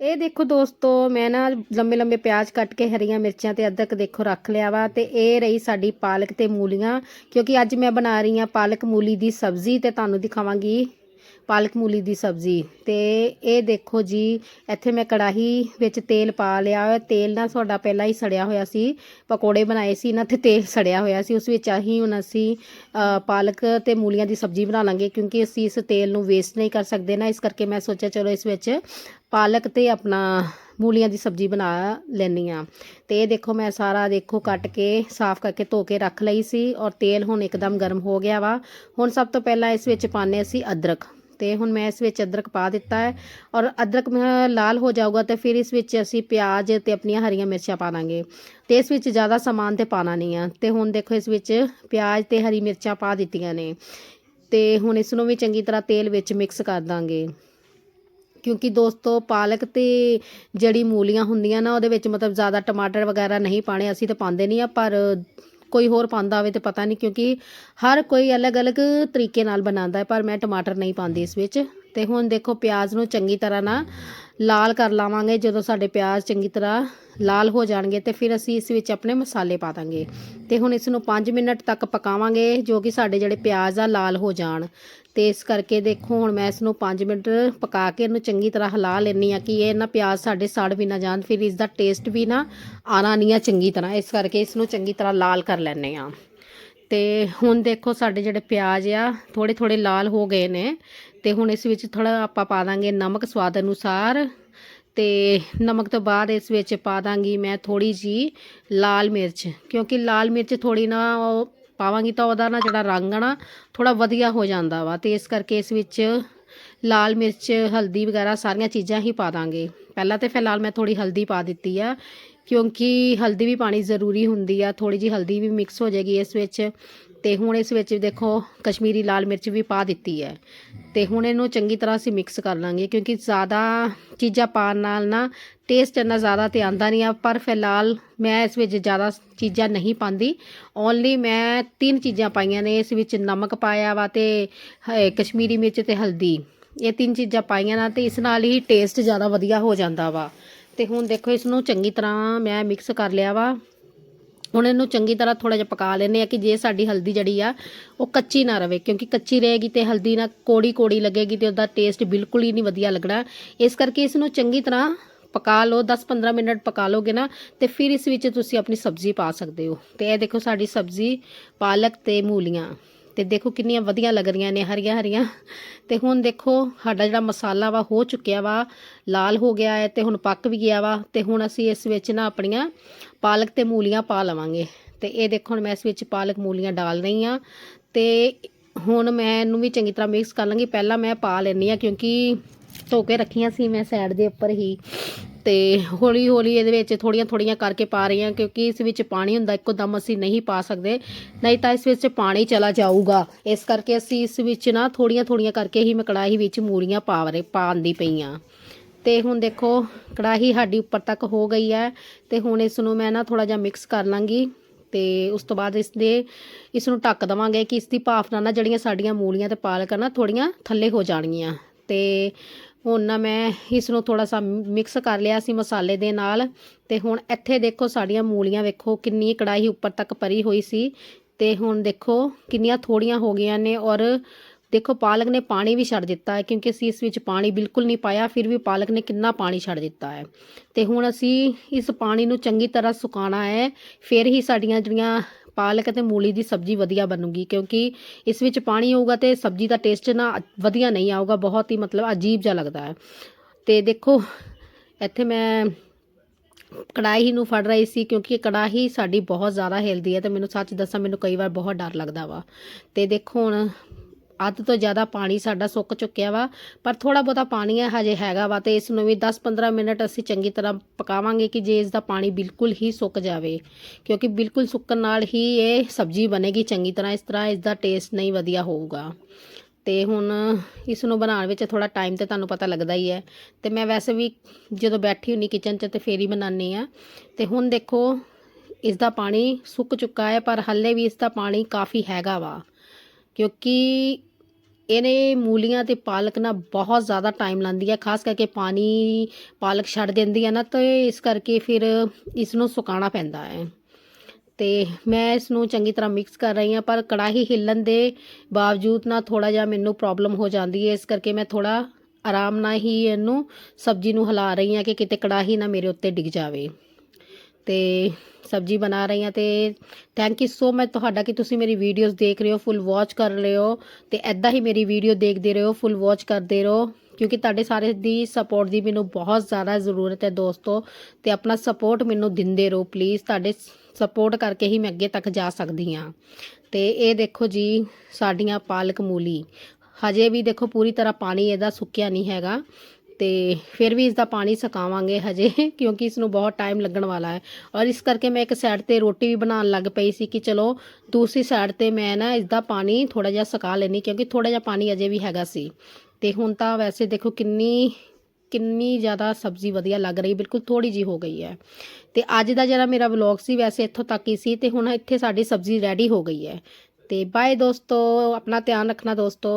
ਇਹ ਦੇਖੋ ਦੋਸਤੋ, ਮੈਂ ਨਾ ਲੰਬੇ ਲੰਬੇ ਪਿਆਜ਼ ਕੱਟ ਕੇ ਹਰੀਆਂ ਮਿਰਚਾਂ ਤੇ ਅਦਰਕ ਦੇਖੋ ਰੱਖ ਲਿਆ ਵਾ ਤੇ ਇਹ ਰਹੀ ਸਾਡੀ ਪਾਲਕ ਤੇ ਮੂਲੀਆਂ, ਕਿਉਂਕਿ ਅੱਜ ਮੈਂ ਬਣਾ ਰਹੀ ਹਾਂ ਪਾਲਕ ਮੂਲੀ ਦੀ ਸਬਜ਼ੀ ਤੇ ਤੁਹਾਨੂੰ ਦਿਖਾਵਾਂਗੀ ਪਾਲਕ ਮੂਲੀ ਦੀ ਸਬਜ਼ੀ। ਅਤੇ ਇਹ ਦੇਖੋ ਜੀ, ਇੱਥੇ ਮੈਂ ਕੜਾਹੀ ਵਿੱਚ ਤੇਲ ਪਾ ਲਿਆ। ਤੇਲ ਨਾ ਤੁਹਾਡਾ ਪਹਿਲਾਂ ਹੀ ਸੜਿਆ ਹੋਇਆ ਸੀ। ਪਕੌੜੇ ਬਣਾਏ ਸੀ ਨਾ ਤੇ ਤੇਲ ਸੜਿਆ ਹੋਇਆ ਸੀ। ਉਸ ਵਿੱਚ ਆਹੀ ਹੁਣ ਅਸੀਂ ਪਾਲਕ ਤੇ ਮੂਲੀਆਂ ਦੀ ਸਬਜ਼ੀ ਬਣਾ ਲਾਂਗੇ, ਕਿਉਂਕਿ ਅਸੀਂ ਇਸ ਤੇਲ ਨੂੰ ਵੇਸਟ ਨਹੀਂ ਕਰ ਸਕਦੇ ਨਾ। ਇਸ ਕਰਕੇ ਮੈਂ ਸੋਚਿਆ, ਚਲੋ ਇਸ ਵਿੱਚ ਪਾਲਕ ਤੇ ਆਪਣਾ ਮੂਲੀਆਂ ਦੀ ਸਬਜ਼ੀ ਬਣਾ ਲੈਣੀ ਆ ਤੇ ਇਹ ਦੇਖੋ, ਮੈਂ ਸਾਰਾ ਦੇਖੋ, ਕੱਟ ਕੇ, ਸਾਫ਼ ਕਰਕੇ ਧੋ ਕੇ ਰੱਖ ਲਈ ਸੀ ਔਰ ਤੇਲ ਹੁਣ ਇੱਕਦਮ ਗਰਮ ਹੋ ਗਿਆ ਵਾ। ਹੁਣ ਸਭ ਤੋਂ ਪਹਿਲਾਂ ਇਸ ਵਿੱਚ ਪਾਣੇ ਅਸੀਂ ਅਦਰਕ। ਤੇ ਹੁਣ ਮੈਂ ਇਸ ਵਿੱਚ ਅਦਰਕ ਪਾ ਦਿੱਤਾ ਹੈ ਔਰ ਅਦਰਕ ਮੈਂ ਲਾਲ ਹੋ ਜਾਊਗਾ ਤੇ ਫਿਰ ਇਸ ਵਿੱਚ ਅਸੀਂ ਪਿਆਜ਼ ਤੇ ਆਪਣੀਆਂ ਹਰੀਆਂ ਮਿਰਚਾਂ ਪਾ ਦਾਂਗੇ। ਤੇ ਇਸ ਵਿੱਚ ਜ਼ਿਆਦਾ ਸਮਾਨ ਤੇ ਪਾਣਾ ਨਹੀਂ ਆ। ਤੇ ਹੁਣ ਦੇਖੋ ਇਸ ਵਿੱਚ ਪਿਆਜ਼ ਤੇ ਹਰੀ ਮਿਰਚਾਂ ਪਾ ਦਿੱਤੀਆਂ ਨੇ। ਤੇ ਹੁਣ ਇਸ ਨੂੰ ਵੀ ਚੰਗੀ ਤਰ੍ਹਾਂ ਤੇਲ ਵਿੱਚ ਮਿਕਸ ਕਰ ਦਾਂਗੇ। ਕਿਉਂਕਿ ਦੋਸਤੋ ਪਾਲਕ ਤੇ ਜਿਹੜੀ ਮੂਲੀਆਂ ਹੁੰਦੀਆਂ ਨਾ ਉਹਦੇ ਵਿੱਚ ਮਤਲਬ ਜ਼ਿਆਦਾ ਟਮਾਟਰ ਵਗੈਰਾ ਨਹੀਂ ਪਾਣੇ ਅਸੀਂ ਤਾਂ ਪਾਉਂਦੇ ਨਹੀਂ ਆ, ਪਰ ਕੋਈ ਹੋਰ ਪਾਉਂਦਾ ਹੋਵੇ ਤੇ ਪਤਾ ਨਹੀਂ, ਕਿਉਂਕਿ ਹਰ ਕੋਈ ਅਲੱਗ-ਅਲੱਗ ਤਰੀਕੇ ਨਾਲ ਬਣਾਉਂਦਾ ਹੈ, ਪਰ ਮੈਂ ਟਮਾਟਰ ਨਹੀਂ ਪਾਉਂਦੀ ਇਸ ਵਿੱਚ। ਤੇ ਹੁਣ ਦੇਖੋ, ਪਿਆਜ਼ ਨੂੰ ਚੰਗੀ ਤਰ੍ਹਾਂ ਨਾਲ ਲਾਲ ਕਰ ਲਾਵਾਂਗੇ ਜਦੋਂ ਸਾਡੇ ਪਿਆਜ਼ ਚੰਗੀ ਤਰ੍ਹਾਂ ਲਾਲ ਹੋ ਜਾਣਗੇ ਤੇ ਫਿਰ ਅਸੀਂ ਇਸ ਵਿੱਚ ਆਪਣੇ ਮਸਾਲੇ ਪਾ ਦਾਂਗੇ। ਤੇ ਹੁਣ ਇਸ ਨੂੰ 5 ਮਿੰਟ ਤੱਕ ਪਕਾਵਾਂਗੇ ਜੋ ਕਿ ਸਾਡੇ ਜਿਹੜੇ ਪਿਆਜ਼ ਆ ਲਾਲ ਹੋ ਜਾਣ। ਤੇ ਇਸ ਕਰਕੇ ਦੇਖੋ ਹੁਣ ਮੈਂ ਇਸ ਨੂੰ 5 ਮਿੰਟ ਪਕਾ ਕੇ ਇਹਨੂੰ ਚੰਗੀ ਤਰ੍ਹਾਂ ਹਿਲਾ ਲੈਣੀ ਆ ਕਿ ਇਹ ਨਾ ਪਿਆਜ਼ ਸਾਡੇ ਸੜ ਵੀ ਨਾ ਜਾਣ, ਫਿਰ ਇਸ ਦਾ ਟੇਸਟ ਵੀ ਨਾ ਆਣਾ ਨਹੀਂ ਆ ਚੰਗੀ ਤਰ੍ਹਾਂ। ਇਸ ਕਰਕੇ ਇਸ ਨੂੰ ਚੰਗੀ ਤਰ੍ਹਾਂ ਲਾਲ ਕਰ ਲੈਣੇ ਆ ਤੇ ਹੁਣ ਦੇਖੋ ਸਾਡੇ ਜਿਹੜੇ ਪਿਆਜ਼ ਆ ਥੋੜੇ ਥੋੜੇ ਲਾਲ ਹੋ ਗਏ ਨੇ। ਤੇ ਹੁਣ ਇਸ ਵਿੱਚ ਥੋੜਾ ਆਪਾਂ ਪਾ ਦਾਂਗੇ ਨਮਕ ਸਵਾਦ ਅਨੁਸਾਰ ਤੇ ਨਮਕ ਤੋਂ ਬਾਅਦ ਇਸ ਵਿੱਚ ਪਾ ਦਾਂਗੀ ਮੈਂ ਥੋੜੀ ਜੀ ਲਾਲ ਮਿਰਚ, ਕਿਉਂਕਿ ਲਾਲ ਮਿਰਚ ਥੋੜੀ ਨਾ ਉਹ ਪਾਵਾਂਗੀ ਤਾਂ ਉਹਦਾ ਨਾ ਜਿਹੜਾ ਰੰਗ ਆ ਨਾ ਥੋੜਾ ਵਧੀਆ ਹੋ ਜਾਂਦਾ ਵਾ ਤੇ ਇਸ ਕਰਕੇ ਇਸ ਵਿੱਚ ਲਾਲ ਮਿਰਚ, ਹਲਦੀ ਵਗੈਰਾ ਸਾਰੀਆਂ ਚੀਜ਼ਾਂ ਹੀ ਪਾ ਦਾਂਗੇ। ਪਹਿਲਾਂ ਤੇ ਫਿਲਹਾਲ ਮੈਂ ਥੋੜੀ ਹਲਦੀ ਪਾ ਦਿੱਤੀ ਆ, ਕਿਉਂਕਿ ਹਲਦੀ ਵੀ ਪਾਣੀ ਜ਼ਰੂਰੀ ਹੁੰਦੀ ਆ ਥੋੜੀ ਜੀ ਹਲਦੀ ਵੀ ਮਿਕਸ ਹੋ ਜਾਏਗੀ ਇਸ ਵਿੱਚ। ਤੇ ਹੁਣ ਇਸ ਵਿੱਚ ਦੇਖੋ, ਕਸ਼ਮੀਰੀ ਲਾਲ ਮਿਰਚ ਵੀ ਪਾ ਦਿੱਤੀ ਹੈ। ਤੇ ਹੁਣ ਇਹਨੂੰ ਚੰਗੀ ਤਰ੍ਹਾਂ ਅਸੀਂ ਮਿਕਸ ਕਰ ਲਾਂਗੇ, ਕਿਉਂਕਿ ਜ਼ਿਆਦਾ ਚੀਜ਼ਾਂ ਪਾਉਣ ਨਾਲ ਨਾ ਟੇਸਟ ਇੰਨਾ ਜ਼ਿਆਦਾ ਤੇ ਆਂਦਾ ਨਹੀਂ ਆ। ਪਰ ਫਿਲਹਾਲ ਮੈਂ ਇਸ ਵਿੱਚ ਜ਼ਿਆਦਾ ਚੀਜ਼ਾਂ ਨਹੀਂ ਪਾਉਂਦੀ। ਓਨਲੀ ਮੈਂ ਤਿੰਨ ਚੀਜ਼ਾਂ ਪਾਈਆਂ ਨੇ, ਇਸ ਵਿੱਚ ਨਮਕ ਪਾਇਆ ਵਾ ਤੇ ਕਸ਼ਮੀਰੀ ਮਿਰਚ ਤੇ ਹਲਦੀ। ਇਹ ਤਿੰਨ ਚੀਜ਼ਾਂ ਪਾਈਆਂ ਨਾ ਤੇ ਇਸ ਨਾਲ ਹੀ ਟੇਸਟ ਜ਼ਿਆਦਾ ਵਧੀਆ ਹੋ ਜਾਂਦਾ ਵਾ। ਤੇ ਹੁਣ ਦੇਖੋ, ਇਸ ਨੂੰ ਚੰਗੀ ਤਰ੍ਹਾਂ ਮੈਂ ਮਿਕਸ ਕਰ ਲਿਆ ਵਾ। ਹੁਣ ਇਹਨੂੰ ਚੰਗੀ ਤਰ੍ਹਾਂ ਥੋੜਾ ਜਿਹਾ ਪਕਾ ਲੈਨੇ ਆ ਕਿ ਜੇ ਸਾਡੀ ਹਲਦੀ ਜਿਹੜੀ ਆ, ਉਹ ਕੱਚੀ ਨਾ ਰਵੇ, ਕਿਉਂਕਿ ਕੱਚੀ ਰਹੇਗੀ ਤੇ ਹਲਦੀ ਨਾ ਕੋੜੀ ਕੋੜੀ ਲੱਗੇਗੀ ਤੇ ਉਹਦਾ ਟੇਸਟ ਬਿਲਕੁਲ ਹੀ ਨਹੀਂ ਵਧੀਆ ਲੱਗਣਾ। ਇਸ ਕਰਕੇ ਇਸ ਨੂੰ ਚੰਗੀ ਤਰ੍ਹਾਂ ਪਕਾ ਲਓ 10-15 ਮਿੰਟ ਪਕਾ ਲੋਗੇ ਨਾ, ਤੇ ਫਿਰ ਇਸ ਵਿੱਚ ਤੁਸੀਂ ਆਪਣੀ ਸਬਜ਼ੀ ਪਾ ਸਕਦੇ ਹੋ। ਤੇ ਇਹ ਦੇਖੋ ਸਾਡੀ ਸਬਜ਼ੀ, ਪਾਲਕ ਤੇ ਮੂਲੀਆਂ। ਤੇ ਦੇਖੋ ਕਿੰਨੀਆਂ ਵਧੀਆ ਲੱਗ ਰਹੀਆਂ ਨੇ, ਹਰੀਆਂ ਹਰੀਆਂ। ਤੇ ਹੁਣ ਦੇਖੋ, ਸਾਡਾ ਜਿਹੜਾ ਮਸਾਲਾ ਵਾ, ਹੋ ਚੁੱਕਿਆ ਵਾ, ਲਾਲ ਹੋ ਗਿਆ ਹੈ ਤੇ ਹੁਣ ਪੱਕ ਵੀ ਗਿਆ ਵਾ। ਤੇ ਹੁਣ ਅਸੀਂ ਇਸ ਵਿੱਚ ਨਾ ਆਪਣੀਆਂ ਪਾਲਕ ਤੇ ਮੂਲੀਆਂ ਪਾ ਲਵਾਂਗੇ। ਤੇ ਇਹ ਦੇਖੋ, ਹੁਣ ਮੈਂ ਇਸ ਵਿੱਚ ਪਾਲਕ ਮੂਲੀਆਂ ਡਾਲ ਰਹੀ ਆ ਤੇ ਹੁਣ ਮੈਂ ਇਹਨੂੰ ਵੀ ਚੰਗੀ ਤਰ੍ਹਾਂ ਮਿਕਸ ਕਰ ਲਾਂਗੀ। ਪਹਿਲਾਂ ਮੈਂ ਪਾ ਲੈਣੀ ਆ ਕਿਉਂਕਿ ਧੋ ਕੇ ਰੱਖੀਆਂ ਸੀ ਮੈਂ ਸਾਈਡ ਦੇ ਉੱਪਰ ਹੀ। ਤੇ ਹੌਲੀ ਹੌਲੀ ਇਹਦੇ ਵਿੱਚ ਥੋੜੀਆਂ ਥੋੜੀਆਂ ਕਰਕੇ ਪਾ ਰਹੀ ਹਾਂ ਕਿਉਂਕਿ ਇਸ ਵਿੱਚ ਪਾਣੀ ਹੁੰਦਾ, ਇੱਕੋ ਦਮ ਅਸੀਂ ਨਹੀਂ ਪਾ ਸਕਦੇ। ਨਹੀਂ ਤਾਂ ਇਸ ਵਿੱਚ ਪਾਣੀ ਚਲਾ ਜਾਊਗਾ। ਇਸ ਕਰਕੇ ਅਸੀਂ ਇਸ ਵਿੱਚ ਨਾ ਥੋੜੀਆਂ ਥੋੜੀਆਂ ਕਰਕੇ ਹੀ ਮੈਂ ਕੜਾਹੀ ਵਿੱਚ ਮੂਲੀਆਂ ਪਾ ਰਹੇ ਪਾਉਂਦੀ ਪਈ ਪਈਆਂ ਤੇ ਹੁਣ ਦੇਖੋ, ਕੜਾਹੀ ਸਾਡੀ ਉੱਪਰ ਤੱਕ ਹੋ ਗਈ ਹੈ ਤੇ ਹੁਣ ਇਸ ਨੂੰ ਮੈਂ ਨਾ ਥੋੜਾ ਜਿਹਾ ਮਿਕਸ ਕਰ ਲਾਂਗੀ ਤੇ ਉਸ ਤੋਂ ਬਾਅਦ ਇਸ ਦੇ, ਇਸ ਨੂੰ ਢੱਕ ਦਵਾਂਗੇ ਕਿ ਇਸ ਦੀ ਭਾਫ ਨਾਲ ਨਾ ਜਿਹੜੀਆਂ ਸਾਡੀਆਂ ਮੂਲੀਆਂ ਤੇ ਪਾਲਕ ਆ ਨਾ ਥੋੜੀਆਂ ਥੱਲੇ ਹੋ ਜਾਣਗੀਆਂ। ਤੇ ਹੁਣ ਨਾ ਮੈਂ ਇਸ ਨੂੰ ਥੋੜਾ ਸਾ ਮਿਕਸ ਕਰ ਲਿਆ ਸੀ ਮਸਾਲੇ ਦੇ ਨਾਲ ਤੇ ਹੁਣ ਇੱਥੇ ਦੇਖੋ ਸਾਡੀਆਂ ਮੂਲੀਆਂ ਵੇਖੋ ਕਿੰਨੀ ਕੜਾਹੀ ਉੱਪਰ ਤੱਕ ਭਰੀ ਹੋਈ ਸੀ ਤੇ ਹੁਣ ਦੇਖੋ ਕਿੰਨੀਆਂ ਥੋੜੀਆਂ ਹੋ ਗਈਆਂ ਨੇ ਔਰ ਦੇਖੋ ਪਾਲਕ ਨੇ ਪਾਣੀ ਵੀ ਛੱਡ ਦਿੱਤਾ ਹੈ ਕਿਉਂਕਿ ਅਸੀਂ ਇਸ ਵਿੱਚ ਪਾਣੀ ਬਿਲਕੁਲ ਨਹੀਂ ਪਾਇਆ, ਫਿਰ ਵੀ ਪਾਲਕ ਨੇ ਕਿੰਨਾ ਪਾਣੀ ਛੱਡ ਦਿੱਤਾ ਹੈ। ਤੇ ਹੁਣ ਅਸੀਂ ਇਸ ਪਾਣੀ ਨੂੰ ਚੰਗੀ ਤਰ੍ਹਾਂ ਸੁਕਾਉਣਾ ਹੈ, ਫਿਰ ਹੀ ਸਾਡੀਆਂ ਜਿਹੜੀਆਂ ਪਾਲਕ ਅਤੇ ਮੂਲੀ ਦੀ ਸਬਜ਼ੀ ਵਧੀਆ ਬਣੂਗੀ, ਕਿਉਂਕਿ ਇਸ ਵਿੱਚ ਪਾਣੀ ਹੋਊਗਾ ਤੇ ਸਬਜ਼ੀ ਦਾ ਟੇਸਟ ਨਾ ਵਧੀਆ ਨਹੀਂ ਆਊਗਾ, ਬਹੁਤ ਹੀ ਮਤਲਬ ਅਜੀਬ ਜਿਹਾ ਲੱਗਦਾ ਹੈ। ਤੇ ਦੇਖੋ, ਇੱਥੇ ਮੈਂ ਕੜਾਹੀ ਨੂੰ ਫੜ ਰਹੀ ਸੀ, ਕਿਉਂਕਿ ਕੜਾਹੀ ਸਾਡੀ ਬਹੁਤ ਜ਼ਿਆਦਾ ਹਿਲਦੀ ਹੈ ਤੇ ਮੈਨੂੰ ਸੱਚ ਦੱਸਾਂ, ਮੈਨੂੰ ਕਈ ਵਾਰ ਬਹੁਤ ਡਰ ਲੱਗਦਾ ਵਾ। ਤੇ ਦੇਖੋ ਹੁਣ ਅੱਧ ਤੋਂ ਜ਼ਿਆਦਾ ਪਾਣੀ ਸਾਡਾ ਸੁੱਕ ਚੁੱਕਿਆ ਵਾ, ਪਰ ਥੋੜਾ ਬਹੁਤਾ ਪਾਣੀ ਹੈ, ਹਜੇ ਹੈਗਾ ਵਾ ਤੇ ਇਸ ਨੂੰ ਵੀ 10-15 ਮਿੰਟ ਅਸੀਂ ਚੰਗੀ ਤਰ੍ਹਾਂ ਪਕਾਵਾਂਗੇ ਕਿ ਜੇ ਇਸ ਦਾ ਪਾਣੀ ਬਿਲਕੁਲ ਹੀ ਸੁੱਕ ਜਾਵੇ, ਕਿਉਂਕਿ ਬਿਲਕੁਲ ਸੁੱਕਣ ਨਾਲ ਹੀ ਇਹ ਸਬਜ਼ੀ ਬਣੇਗੀ ਚੰਗੀ ਤਰ੍ਹਾਂ, ਇਸ ਤਰ੍ਹਾਂ ਇਸ ਦਾ ਟੇਸਟ ਨਹੀਂ ਵਧੀਆ ਹੋਊਗਾ। ਤੇ ਹੁਣ ਇਸ ਨੂੰ ਬਣਾਉਣ ਵਿੱਚ ਥੋੜਾ ਟਾਈਮ ਤੇ ਤੁਹਾਨੂੰ ਪਤਾ ਲੱਗਦਾ ਹੀ ਹੈ। ਤੇ ਮੈਂ ਵੈਸੇ ਵੀ ਜਦੋਂ ਬੈਠੀ ਹੁੰਨੀ ਕਿਚਨ 'ਚ ਤੇ ਫੇਰ ਹੀ ਬਣਾਉਂਦੀ ਆ ਤੇ ਹੁਣ ਦੇਖੋ ਇਸ ਦਾ ਪਾਣੀ ਸੁੱਕ ਚੁੱਕਾ ਹੈ, ਪਰ ਹੱਲੇ ਵੀ ਇਸ ਦਾ ਪਾਣੀ ਕਾਫੀ ਹੈਗਾ ਵਾ। ਕਿਉਂਕਿ ਇਹਨੇ ਮੂਲੀਆਂ ਤੇ ਪਾਲਕ ਨਾਲ ਬਹੁਤ ਜ਼ਿਆਦਾ ਟਾਈਮ ਲਾਂਦੀ ਹੈ ਖਾਸ ਕਰਕੇ ਪਾਣੀ ਪਾਲਕ ਛੱਡ ਦਿੰਦੀ ਹੈ ਨਾ, ਤੇ ਇਸ ਕਰਕੇ ਫਿਰ ਇਸ ਨੂੰ ਸੁਕਾਉਣਾ ਪੈਂਦਾ ਹੈ। ਤੇ ਮੈਂ ਇਸ ਨੂੰ ਚੰਗੀ ਤਰ੍ਹਾਂ ਮਿਕਸ ਕਰ ਰਹੀ ਹਾਂ, ਪਰ ਕੜਾਹੀ ਹਿੱਲਣ ਦੇ ਬਾਵਜੂਦ ਨਾ ਥੋੜਾ ਜਿਹਾ ਮੈਨੂੰ ਪ੍ਰੋਬਲਮ ਹੋ ਜਾਂਦੀ ਹੈ। ਇਸ ਕਰਕੇ ਮੈਂ ਥੋੜਾ ਆਰਾਮ ਨਾਲ ਹੀ ਇਹਨੂੰ ਸਬਜ਼ੀ ਨੂੰ ਹਿਲਾ ਰਹੀ ਹਾਂ ਕਿ ਕਿਤੇ ਕੜਾਹੀ ਨਾ ਮੇਰੇ ਉੱਤੇ ਡਿੱਗ ਜਾਵੇ। ਤੇ ਸਬਜ਼ੀ ਬਣਾ ਰਹੀ ਹਾਂ ਤੇ ਥੈਂਕ ਯੂ ਸੋ ਮਚ ਤੁਹਾਡਾ ਕਿ ਤੁਸੀਂ ਮੇਰੀ ਵੀਡੀਓਜ਼ ਦੇਖ ਰਹੇ ਹੋ ਫੁੱਲ ਵਾਚ ਕਰ ਰਹੇ ਹੋ ਤੇ ਐਦਾਂ ਹੀ ਮੇਰੀ ਵੀਡੀਓ ਦੇਖਦੇ ਰਹੋ ਫੁੱਲ ਵਾਚ ਕਰਦੇ ਰਹੋ, ਕਿਉਂਕਿ ਤੁਹਾਡੇ ਸਾਰੇ ਦੀ ਸਪੋਰਟ ਦੀ ਮੈਨੂੰ ਬਹੁਤ ਜ਼ਿਆਦਾ ਜ਼ਰੂਰਤ ਹੈ ਦੋਸਤੋ ਤੇ ਆਪਣਾ ਸਪੋਰਟ ਮੈਨੂੰ ਦਿੰਦੇ ਰਹੋ ਪਲੀਜ਼ ਤੁਹਾਡੇ ਸਪੋਰਟ ਕਰਕੇ ਹੀ ਮੈਂ ਅੱਗੇ ਤੱਕ ਜਾ ਸਕਦੀ ਹਾਂ। ਤੇ ਇਹ ਦੇਖੋ ਜੀ, ਸਾਡੀਆਂ ਪਾਲਕ ਮੂਲੀ, ਹਜੇ ਵੀ ਦੇਖੋ ਪੂਰੀ ਤਰ੍ਹਾਂ ਪਾਣੀ ਇਹਦਾ ਸੁੱਕਿਆ ਨਹੀਂ ਹੈਗਾ। ਤੇ ਫਿਰ ਵੀ ਇਸ ਦਾ ਪਾਣੀ ਸੁਕਾਵਾਂਗੇ ਹਜੇ, ਕਿਉਂਕਿ ਇਸ ਨੂੰ ਬਹੁਤ ਟਾਈਮ ਲੱਗਣ ਵਾਲਾ ਹੈ। ਔਰ ਇਸ ਕਰਕੇ ਮੈਂ ਇੱਕ ਸਾਈਡ ਤੇ ਰੋਟੀ ਵੀ ਬਣਾਉਣ ਲੱਗ ਪਈ ਸੀ ਕਿ ਚਲੋ ਦੂਸਰੀ ਸਾਈਡ ਤੇ ਮੈਂ ਨਾ ਇਸ ਦਾ ਪਾਣੀ ਥੋੜਾ ਜਿਹਾ ਸੁਕਾ ਲੈਣੀ ਕਿਉਂਕਿ ਥੋੜਾ ਜਿਹਾ ਪਾਣੀ ਅਜੇ ਵੀ ਹੈਗਾ ਸੀ। ਤੇ ਹੁਣ ਤਾਂ ਵੈਸੇ ਦੇਖੋ ਕਿੰਨੀ ਕਿੰਨੀ ਜ਼ਿਆਦਾ ਸਬਜ਼ੀ ਵਧੀਆ ਲੱਗ ਰਹੀ, ਬਿਲਕੁਲ ਥੋੜੀ ਜੀ ਹੋ ਗਈ ਹੈ। ਤੇ ਅੱਜ ਦਾ ਜਿਹੜਾ ਮੇਰਾ ਵਲੌਗ ਸੀ, ਵੈਸੇ ਇੱਥੋਂ ਤੱਕ ਹੀ ਸੀ, ਤੇ ਹੁਣ ਇੱਥੇ ਸਾਡੀ ਸਬਜ਼ੀ ਰੈਡੀ ਹੋ ਗਈ ਹੈ। ਤੇ ਬਾਏ ਦੋਸਤੋ, ਆਪਣਾ ਧਿਆਨ ਰੱਖਣਾ ਦੋਸਤੋ।